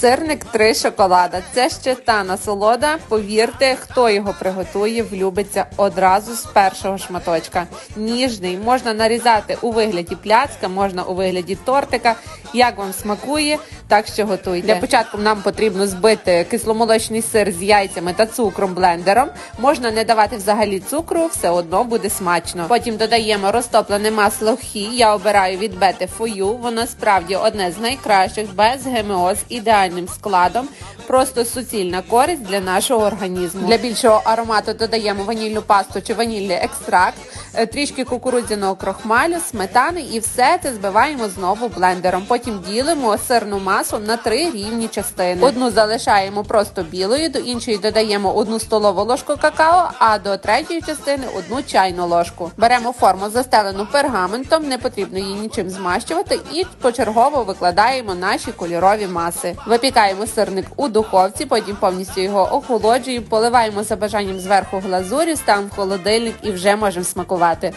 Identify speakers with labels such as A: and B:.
A: Сирник три шоколада. Це ще та насолода. Повірте, хто його приготує, влюбиться одразу з першого шматочка. Ніжний, можна нарізати у вигляді пляцка, можна у вигляді тортика. Як вам смакує, так що готуйте. Для початку нам потрібно збити кисломолочний сир з яйцями та цукром блендером. Можна не давати взагалі цукру, все одно буде смачно. Потім додаємо розтоплене масло хі. Я обираю від бети фою. Воно справді одне з найкращих, без ГМО, з ідеальним складом. Просто суцільна користь для нашого організму. Для більшого аромату додаємо ванільну пасту чи ванільний екстракт, е, трішки кукурудзяного крохмалю, сметани і все це збиваємо знову блендером. Потім ділимо сирну масу на три рівні частини. Одну залишаємо просто білою, до іншої додаємо одну столову ложку какао, а до третьої частини одну чайну ложку. Беремо форму застелену пергаментом, не потрібно її нічим змащувати, і почергово викладаємо наші кольорові маси. Випікаємо сирник у духовці, потім повністю його охолоджуємо, поливаємо за бажанням зверху глазурі, ставимо в холодильник і вже можемо смакувати.